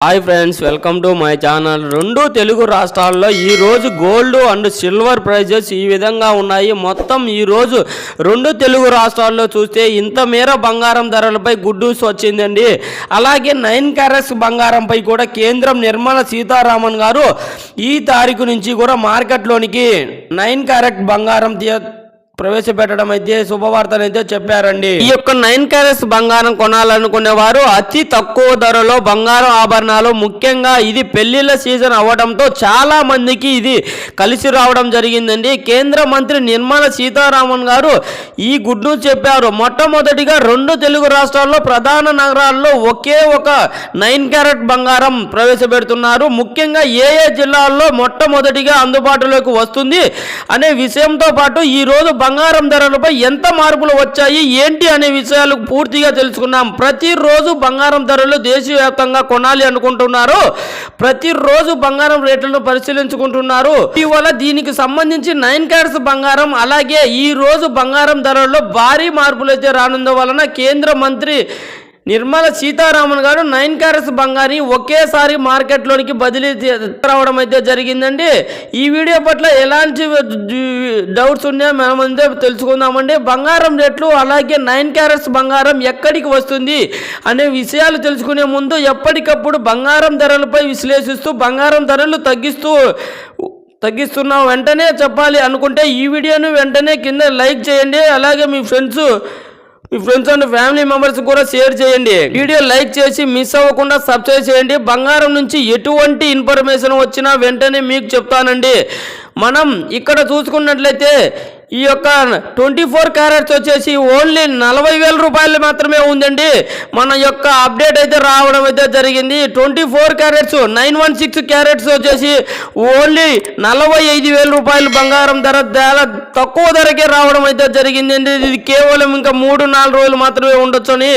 Hi friends welcome to my channel రెండు తెలుగు రాష్ట్రాల్లో ఈరోజు గోల్డ్ అండ్ సిల్వర్ ప్రైజెస్ ఈ విధంగా ఉన్నాయి. మొత్తం ఈరోజు రెండు తెలుగు రాష్ట్రాల్లో చూస్తే ఇంత మేర బంగారం ధరలపై గుడ్ న్యూస్ వచ్చిందండి. అలాగే నైన్ క్యారెట్స్ బంగారంపై కూడా కేంద్రం నిర్మల సీతారామన్ గారు ఈ తారీఖు నుంచి కూడా మార్కెట్లోనికి నైన్ క్యారెట్ బంగారం ప్రవేశపెట్టడం అయితే శుభవార్తను అయితే చెప్పారండి. ఈ యొక్క నైన్ క్యారెట్స్ బంగారం కొనాలనుకునే వారు అతి తక్కువ ధరలో బంగారం ఆభరణాలు. ముఖ్యంగా ఇది పెళ్ళిళ్ళ సీజన్ అవ్వడంతో చాలా మందికి ఇది కలిసి రావడం జరిగిందండి. కేంద్ర మంత్రి నిర్మల సీతారామన్ గారు ఈ గుడ్ చెప్పారు. మొట్టమొదటిగా రెండు తెలుగు రాష్ట్రాల్లో ప్రధాన నగరాల్లో ఒకే ఒక నైన్ క్యారెట్ బంగారం ప్రవేశపెడుతున్నారు. ముఖ్యంగా ఏ ఏ జిల్లాల్లో మొట్టమొదటిగా అందుబాటులోకి వస్తుంది అనే విషయంతో పాటు ఈ రోజు బంగారం ధరలపై ఎంత మార్పులు వచ్చాయి ఏంటి అనే విషయాలు పూర్తిగా తెలుసుకున్నాం. ప్రతిరోజు బంగారం ధరలు దేశవ్యాప్తంగా కొనాలి అనుకుంటున్నారు. ప్రతిరోజు బంగారం రేట్లను పరిశీలించుకుంటున్నారు. ఇటీవల దీనికి సంబంధించి నైన్ క్యారెట్స్ బంగారం అలాగే ఈ రోజు బంగారం ధరల్లో భారీ మార్పులు అయితే రానుందు వలన కేంద్ర మంత్రి నిర్మల సీతారామన్ గారు నైన్ క్యారెట్స్ బంగారి ఒకేసారి మార్కెట్లోనికి బదిలీ రావడం అయితే జరిగిందండి. ఈ వీడియో పట్ల ఎలాంటి డౌట్స్ ఉన్నాయో మనం తెలుసుకుందామండి. బంగారం రేట్లు అలాగే నైన్ క్యారెట్స్ బంగారం ఎక్కడికి వస్తుంది అనే విషయాలు తెలుసుకునే ముందు ఎప్పటికప్పుడు బంగారం ధరలపై విశ్లేషిస్తూ బంగారం ధరలు తగ్గిస్తూ తగ్గిస్తున్నాం వెంటనే చెప్పాలి అనుకుంటే ఈ వీడియోను వెంటనే కింద లైక్ చేయండి. అలాగే మీ ఫ్రెండ్స్ మీ ఫ్రెండ్స్ అండ్ ఫ్యామిలీ మెంబర్స్ కూడా షేర్ చేయండి. వీడియో లైక్ చేసి మిస్ అవ్వకుండా సబ్స్క్రైబ్ చేయండి. బంగారం నుంచి ఎటువంటి ఇన్ఫర్మేషన్ వచ్చినా వెంటనే మీకు చెప్తానండి. మనం ఇక్కడ చూసుకున్నట్లయితే ఈ యొక్క ట్వంటీ ఫోర్ క్యారెట్స్ వచ్చేసి ఓన్లీ నలభై వేల రూపాయలు మాత్రమే ఉందండి. మన యొక్క అప్డేట్ అయితే రావడం అయితే జరిగింది. Twenty four carats nine one six carats వచ్చేసి ఓన్లీ నలభై ఐదు వేల రూపాయలు బంగారం ధర చాలా తక్కువ ధరకే రావడం అయితే జరిగిందండి ఇది కేవలం ఇంకా మూడు నాలుగు రోజులు మాత్రమే ఉండొచ్చు అని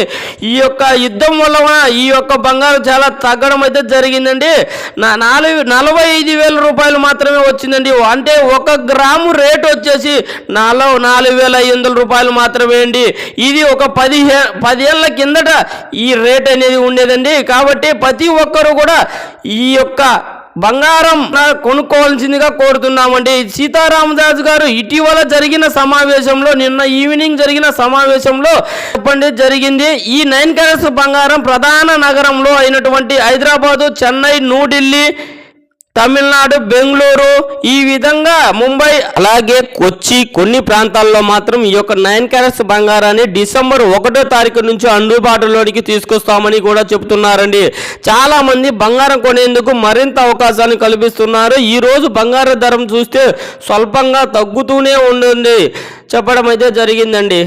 ఈ యొక్క యుద్ధం వల్ల ఈ యొక్క బంగారం చాలా తగ్గడం అయితే జరిగిందండి. నా నాలుగు నలభై ఐదు వేల రూపాయలు మాత్రమే వచ్చిందండి. అంటే ఒక గ్రాము రేట్ వచ్చేసి నాలో నాలుగు వేల ఐదు వందల రూపాయలు మాత్రమే అండి. ఇది ఒక పదిహే పదేళ్ళ కిందట ఈ రేట్ అనేది ఉండేదండి. కాబట్టి ప్రతి ఒక్కరు కూడా ఈ యొక్క బంగారం కొనుక్కోవాల్సిందిగా కోరుతున్నామండి. సీతారామదాస్ గారు ఇటీవల జరిగిన సమావేశంలో నిన్న ఈవినింగ్ జరిగిన సమావేశంలో చెప్పండి జరిగింది. ఈ నైన్ క్యారెట్స్ బంగారం ప్రధాన నగరంలో అయినటువంటి హైదరాబాదు చెన్నై న్యూఢిల్లీ తమిళనాడు బెంగళూరు ఈ విధంగా ముంబై అలాగే కొచ్చి కొన్ని ప్రాంతాల్లో మాత్రం ఈ యొక్క నైన్ క్యారెట్స్ బంగారాన్ని డిసెంబర్ ఒకటో తారీఖు నుంచి అందుబాటులోనికి తీసుకొస్తామని కూడా చెప్తున్నారండి చాలా మంది బంగారం కొనేందుకు మరింత అవకాశాన్ని కల్పిస్తున్నారు. ఈ రోజు బంగారం ధరం చూస్తే స్వల్పంగా తగ్గుతూనే ఉంటుంది చెప్పడం అయితే జరిగిందండి.